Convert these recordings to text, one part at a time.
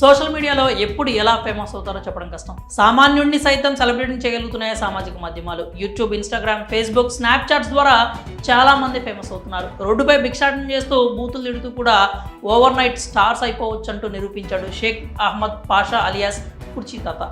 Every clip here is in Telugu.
సోషల్ మీడియాలో ఎప్పుడు ఎలా ఫేమస్ అవుతారో చెప్పడం కష్టం. సామాన్యుడిని సైతం సెలబ్రేట్ చేయగలుగుతున్నాయి సామాజిక మాధ్యమాలు. యూట్యూబ్ ఇన్స్టాగ్రామ్ ఫేస్బుక్ స్నాప్చాట్స్ ద్వారా చాలా మంది ఫేమస్ అవుతున్నారు. రోడ్డుపై భిక్షాటం చేస్తూ బూతులు తిడుతూ కూడా ఓవర్ నైట్ స్టార్స్ అయిపోవచ్చు అంటూ నిరూపించాడు షేక్ అహ్మద్ పాషా అలియాస్ కుర్చీ తాత.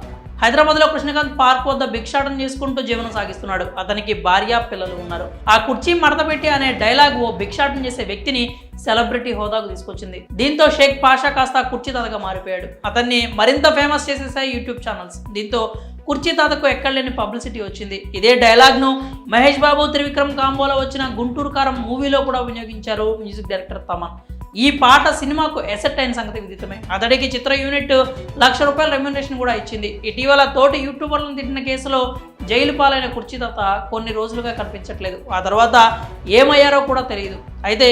హైదరాబాద్లో కృష్ణకాంత్ పార్క్ వద్ద భిక్షాటం చేసుకుంటూ జీవనం సాగిస్తున్నాడు. అతనికి భార్య పిల్లలు ఉన్నారు. ఆ కుర్చీ మడత పెట్టి అనే డైలాగ్ ఓ భిక్షాటం చేసే వ్యక్తిని సెలబ్రిటీ హోదాకు తీసుకొచ్చింది. దీంతో షేక్ పాషా కాస్త కుర్చీ తాతగా మారిపోయాడు. అతన్ని మరింత ఫేమస్ చేసేసాయి యూట్యూబ్ ఛానల్స్. దీంతో కుర్చీ తాతకు ఎక్కడలేని పబ్లిసిటీ వచ్చింది. ఇదే డైలాగ్ను మహేష్ బాబు త్రివిక్రమ్ కాంబోలో వచ్చిన గుంటూరు కారం మూవీలో కూడా వినియోగించారు మ్యూజిక్ డైరెక్టర్ తమన్. ఈ పాట సినిమాకు ఎసెట్ అయిన సంగతి విదితమే. అతడికి చిత్ర యూనిట్ లక్ష రూపాయల రెమ్యునరేషన్ కూడా ఇచ్చింది. ఇటీవల తోటి యూట్యూబర్లను తిట్టిన కేసులో జైలు పాలైన కుర్చీ కొన్ని రోజులుగా కనిపించట్లేదు. ఆ తర్వాత ఏమయ్యారో కూడా తెలియదు. అయితే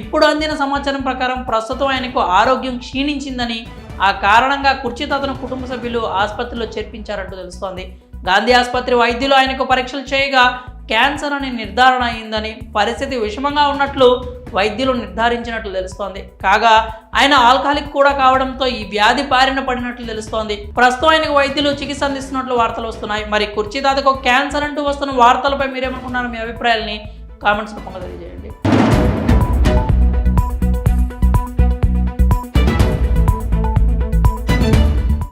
ఇప్పుడు అందిన సమాచారం ప్రకారం ప్రస్తుతం ఆయనకు ఆరోగ్యం క్షీణించిందని ఆ కారణంగా కుర్చీతాతను కుటుంబ సభ్యులు ఆసుపత్రిలో చేర్పించారంటూ తెలుస్తోంది. గాంధీ ఆసుపత్రి వైద్యులు ఆయనకు పరీక్షలు చేయగా క్యాన్సర్ అని నిర్ధారణ అయిందని పరిస్థితి విషమంగా ఉన్నట్లు వైద్యులు నిర్ధారించినట్లు తెలుస్తోంది. కాగా ఆయన ఆల్కహాలిక్ కూడా కావడంతో ఈ వ్యాధి బారిన పడినట్లు తెలుస్తోంది. ప్రస్తుతం ఆయనకు వైద్యులు చికిత్స అందిస్తున్నట్లు వార్తలు వస్తున్నాయి. మరి కుర్చీ తాతకు క్యాన్సర్ అంటూ వస్తున్న వార్తలపై మీరేమనుకున్నారు మీ అభిప్రాయాల్ని కామెంట్స్ రూపంలో తెలియజేయండి